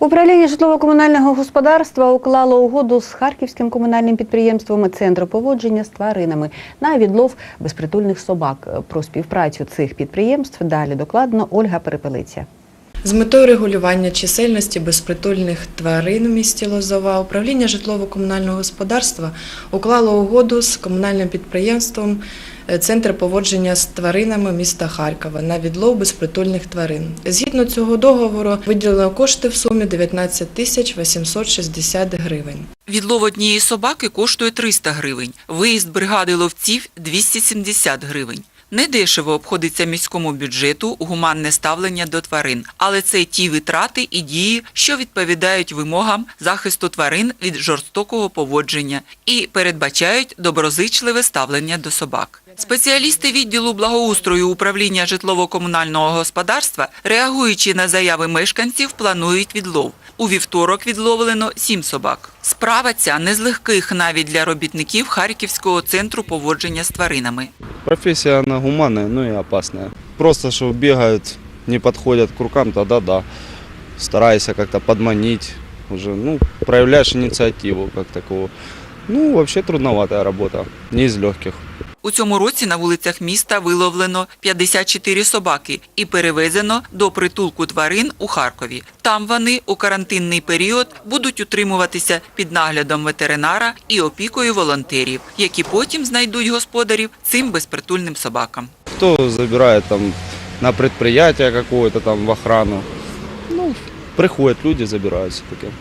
Управління житлово-комунального господарства уклало угоду з харківським комунальним підприємством Центр поводження з тваринами на відлов безпритульних собак. Про співпрацю цих підприємств далі докладно Ольга Перепелиця. З метою регулювання чисельності безпритульних тварин у місті Лозова управління житлово-комунального господарства уклало угоду з комунальним підприємством е, Центр поводження з тваринами міста Харкова на відлов безпритульних тварин. Згідно цього договору виділено кошти в сумі 19 тисяч 860 гривень. Відлов однієї собаки коштує 300 гривень, виїзд бригади ловців – 270 гривень. Недешево обходиться міському бюджету гуманне ставлення до тварин, але це ті витрати і дії, що відповідають вимогам захисту тварин від жорстокого поводження і передбачають доброзичливе ставлення до собак. Спеціалісти відділу благоустрою управління житлово-комунального господарства, реагуючи на заяви мешканців, планують відлов. У вівторок відловлено сім собак. Справа ця не з легких навіть для робітників Харківського центру поводження з тваринами. Профессия она гуманная, но и опасная. Просто что бегают, не подходят к рукам, тогда да. Старайся как-то подманить, уже, ну, проявляешь инициативу как такого. Ну, вообще трудноватая работа, не из легких. У цьому році на вулицях міста виловлено 54 собаки і перевезено до притулку тварин у Харкові. Там вони у карантинний період будуть утримуватися під наглядом ветеринара і опікою волонтерів, які потім знайдуть господарів цим безпритульним собакам. Кто забирает там на предприятие какое-то там в охрану. Ну, приходят люди, забирают все-таки.